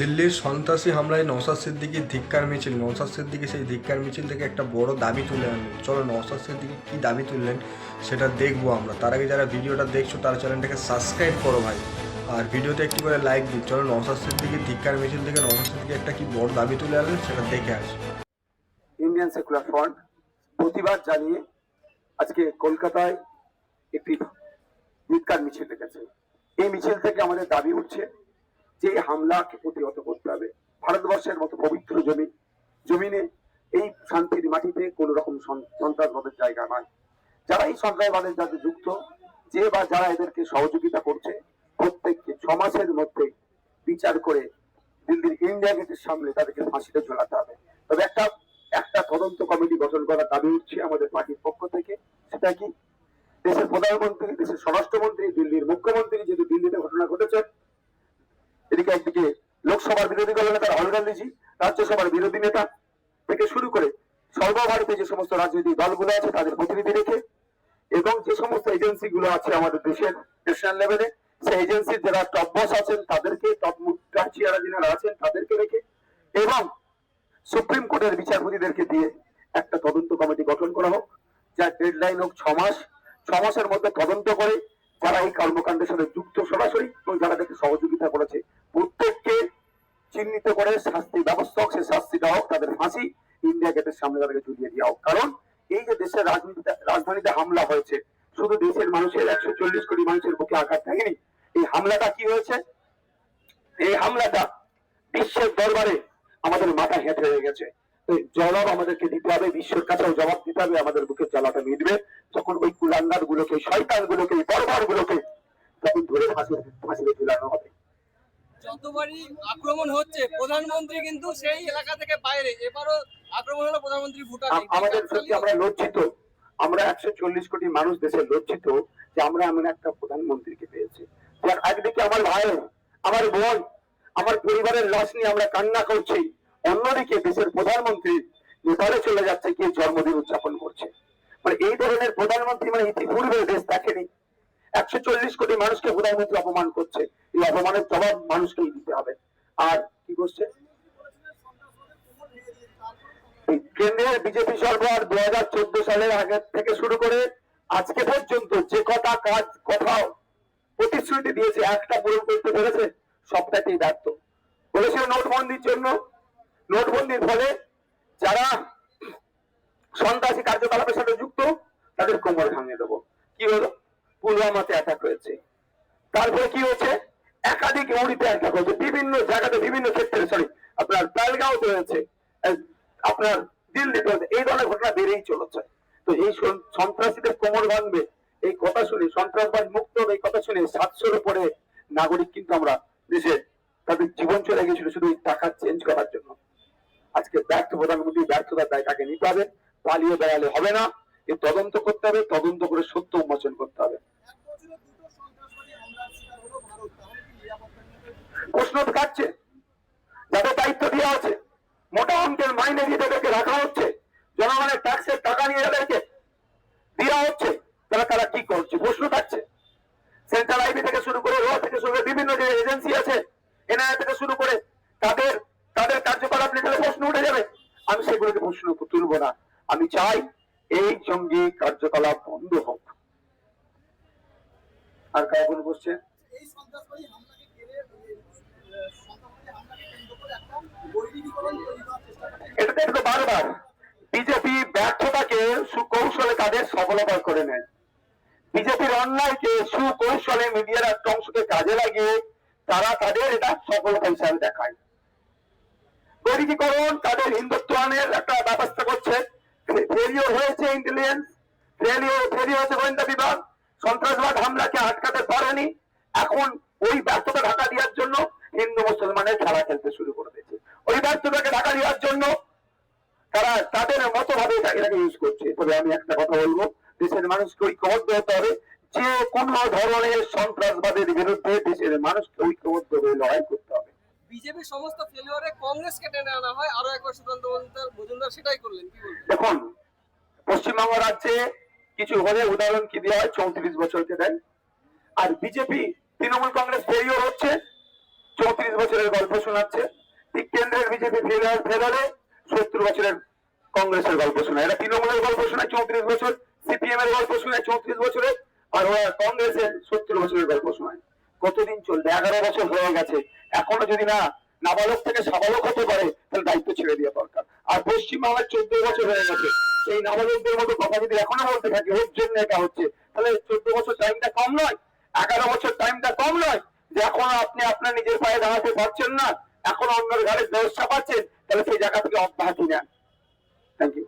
দিল্লির সন্ত্রাসী হামলায় নওশাদ সিদ্দিকির ধিক্কার মিছিল। নওশাদ সিদ্দিকি সেই ধিক্কার মিছিল থেকে একটা বড় দাবি তুলে আনলেন চলো নওশাদ সিদ্দিকি কী দাবি তুললেন সেটা দেখব আমরা। তার আগে যারা ভিডিওটা দেখছ তারা চ্যানেলটাকে সাবস্ক্রাইব করো ভাই। আর ভিডিওতে একটি করে লাইক দিই চলো নওশাদ সিদ্দিকির ধিক্কার মিছিল থেকে নওশাদ সিদ্দিকি একটা কি বড় দাবি তুলে আনলেন সেটা দেখে আসি। ইন্ডিয়ান সেকুলার ফ্রন্ট, প্রতিবাদ জানিয়ে আজকে কলকাতায় একটি ধিক্কার মিছিল রেখেছে এই মিছিল থেকে আমাদের দাবি উঠছে যে হামলাকে প্রতিহত করতে হবে। ভারতবর্ষের মতো পবিত্র জমি জমিনে এই শান্তির মাটিতে কোন রকম সন্ত্রাসবাদের জায়গা নয় যারা এই সন্ত্রাসবাদের সাথে যুক্ত, যে বা যারা এদেরকে সহযোগিতা করছে, প্রত্যেককে ছ মাসের মধ্যে বিচার করে দিল্লির ইন্ডিয়া গেটের সামনে তাদেরকে ফাঁসিতে ঝোলাতে হবে। তবে একটা একটা তদন্ত কমিটি গঠন করার দাবি উঠছে আমাদের পার্টির পক্ষ থেকে। সেটা কি? দেশের প্রধানমন্ত্রী, দেশের স্বরাষ্ট্রমন্ত্রী, দিল্লির মুখ্যমন্ত্রী যেহেতু দিল্লিতে ঘটনা ঘটেছে এদিকে একদিকে লোকসভার বিরোধী দল নেতা রাহুল গান্ধীজি, রাজ্যসভার বিরোধী নেতা থেকে শুরু করে সর্বভারতে যে সমস্ত রাজনৈতিক দলগুলো আছে তাদের প্রতিনিধি রেখে এবং যে সমস্ত এজেন্সি গুলো আছে আমাদের দেশের ন্যাশনাল লেভেলে সেই এজেন্সির যারা টপ বস আছেন তাদেরকে টপ মুখ্যারা যারা আছেন তাদেরকে রেখে এবং সুপ্রিম কোর্টের বিচারপতিদেরকে দিয়ে একটা তদন্ত কমিটি গঠন করা হোক, যার ডেডলাইন হোক ছ মাস। ছ মাসের মধ্যে তদন্ত করে যারা এই কর্মকাণ্ডের সাথে যুক্ত সরাসরি এবং যারা তাকে সহযোগিতা করেছে প্রত্যেককে চিহ্নিত করে শাস্তি ব্যবস্থা হোক সেই শাস্তিটা হোক, তাদের ফাঁসি ইন্ডিয়া গেটের সামনে তাদেরকে ঝুলিয়ে দেওয়া হোক। কারণ এই যে দেশের রাজনীতিতে, রাজধানীতে হামলা হয়েছে, শুধু দেশের মানুষের একশো চল্লিশ কোটি মানুষের বুকে আঘাত থাকেনি, এই হামলাটা কি হয়েছে? এই হামলাটা বিশ্বের দরবারে আমাদের মাথা হেঁটে হয়ে গেছে। জবাব আমাদেরকে দিতে হবে, বিশ্বের কাছেও জবাব দিতে হবে, আমাদের বুকের জ্বালাটা মিটবে। তখন ওই কুলাঙ্গার গুলোকে শয়তান গুলোকে বরবার গুলোকে তখন ধরে ফাঁসি, ফাঁসিতে ঝুলানো হবে। যতবারই আক্রমণ হচ্ছে। প্রধানমন্ত্রী কিন্তু সেই এলাকা থেকে বাইরে। এবারও আক্রমণ হলো প্রধানমন্ত্রী ভুটানে আম- আমাদের সত্যি আমরা লজ্জিত। আমরা একশো চল্লিশ কোটি মানুষ দেশে লজ্জিত যে আমরা এমন একটা প্রধানমন্ত্রীকে পেয়েছি। যার একদিকে আমার ভাই আমার বোন আমার পরিবারের লাশ নিয়ে আমরা কান্না করছি। অন্যদিকে দেশের প্রধানমন্ত্রী নেপালে চলে যাচ্ছে কি জন্মদিন উদযাপন করছে। মানে এই ধরনের প্রধানমন্ত্রী মানে ইতিপূর্বে দেশ দেখেনি। একশো চল্লিশ কোটি মানুষকে প্রধানমন্ত্রী অপমান করছে। এই অপমানের জবাব মানুষকেই দিতে হবে। আর কি করছে কেন্দ্রের বিজেপি সরকার দু হাজার চোদ্দ সালের আগে থেকে শুরু করে আজকে পর্যন্ত যে কথা কাজ, কথা, প্রতিশ্রুতি দিয়েছে, একটা পূরণ করতে পেরেছে, সবটাতেই ব্যর্থ। বলেছিল নোটবন্দির জন্য। নোটবন্দির ফলে যারা সন্ত্রাসী কার্যকলাপের সাথে যুক্ত, তাদের কোমর ভাঙিয়ে দেবো। কি হলো? পুলওয়ামাতে অ্যাটাক হয়েছে। তারপরে কি হয়েছে? একাধিক উড়িতে অ্যাটাক হয়েছে। বিভিন্ন জায়গাতে বিভিন্ন ক্ষেত্রে সরি আপনার বেলগাঁওতে হয়েছে। আহ, আপনার দিল্লিতে হয়েছে। এই ধরনের ঘটনা বেড়েই চলেছে। তো এই সন্ত্রাসীদের কোমর ভাঙবে। এই কথা শুনে সন্ত্রাসবাদ মুক্ত এই কথা শুনে সাতশোর উপরে নাগরিক কিন্তু আমরা দেশে তাদের জীবন চলে গেছিল শুধু এই টাকা চেঞ্জ করার জন্য। আজকে ব্যর্থ প্রধানমন্ত্রী ব্যর্থতার দায় তাকে নিতে হবে? পালিয়ে বেড়ালে হবে না। এ তদন্ত করতে হবে তদন্ত করে সত্য উন্মোচন করতে হবে। প্রশ্ন কাটছে যাদের দায়িত্ব দেওয়া আছে, মোটা অঙ্কের মাইনে দিয়ে তাদেরকে রাখা হচ্ছে। জনগণের ট্যাক্সের টাকা নিয়ে তাদেরকে দেওয়া হচ্ছে। তারা তারা কি করছে? প্রশ্ন থাকছে। সেন্ট্রাল আইবি থেকে শুরু করে র থেকে শুরু করে বিভিন্ন যে এজেন্সি আছে এনআইএ থেকে শুরু করে তাদের তাদের কার্যকলাপ নিয়ে তাহলে প্রশ্ন উঠে যাবে। আমি সেগুলোকে প্রশ্ন তুলবো না। আমি চাই এই জঙ্গি কার্যকলাপ বন্ধ হোক। আর কার কোনো কোশ্চেন এটা দেখবে বারবার, বিজেপি ব্যর্থতাকে সুকৌশলে তাদের সফলতা করে নেয়। বিজেপির অন্যায়কে সুকৌশলে মিডিয়ার একটা অংশকে কাজে লাগিয়ে তারা তাদের এটা সফলতা হিসাবে দেখায়। বৈরিকীকরণ তাদের হিন্দুত্বানের একটা ব্যবস্থা করছে। ফেরিও হয়েছে ইন্টেলিজেন্স ফেরিও ফেরি হয়েছে গোয়েন্দা বিভাগ। সন্ত্রাসবাদ হামলাকে আটকাতে পারেনি। এখন ওই ব্যর্থতা ঢাকা দেওয়ার জন্য হিন্দু মুসলমানের খেলা খেলতে শুরু করে দিয়েছে। ওই ব্যর্থতাকে ঢাকা দেওয়ার জন্য তারা তাদের মতো ভাবে এটাকে ইউজ করছে। তবে আমি একটা কথা বলব দেশের মানুষকে ঐক্যবদ্ধ হতে হবে। যে কোন ধরনের সন্ত্রাসবাদের বিরুদ্ধে দেশের মানুষকে ঐক্যবদ্ধ হয়ে লড়াই করতে হবে। বিজেপির সমস্ত ফেলিওরে কংগ্রেসকে টেনে আনা হয়। আরও একবার সুকান্ত মজুমদার সেটাই করলেন কি দেখুন পশ্চিমবঙ্গ রাজ্যে কিছু হলে উদাহরণ কি দেওয়া হয়? চৌত্রিশ বছরকে দেয়। আর বিজেপি তৃণমূল কংগ্রেস ফেলিওর হচ্ছে। চৌত্রিশ বছরের গল্প শোনাচ্ছে। ঠিক কেন্দ্রের বিজেপি ফেরার ফেরালে সত্তর বছরের কংগ্রেসের গল্প শোনায়। এরা তৃণমূলের গল্প শোনায়, চৌত্রিশ বছর সিপিএম এর গল্প শোনায়, চৌত্রিশ বছরের আর ওরা কংগ্রেসের সত্তর বছরের গল্প শোনায়। কতদিন চলবে? এগারো বছর হয়ে গেছে। এখনও যদি না নাবালক থেকে সাবালক হতে পারে, তাহলে দায়িত্ব ছেড়ে দেওয়া দরকার। আর পশ্চিমবাংলার চোদ্দ বছর হয়ে গেছে। সেই নাবালকদের মতো কথা যদি এখনও বলতে থাকে, ওর জন্য এটা হচ্ছে। তাহলে চোদ্দ বছর টাইমটা কম নয়, এগারো বছর টাইমটা কম এখন আপনি আপনার নিজের পায়ে দাঁড়াতে পারছেন না, এখন অন্যের ঘরে দোষ চাপাচ্ছেন, তাহলে সেই জায়গা থেকে অব্যাহতি নেন। Thank you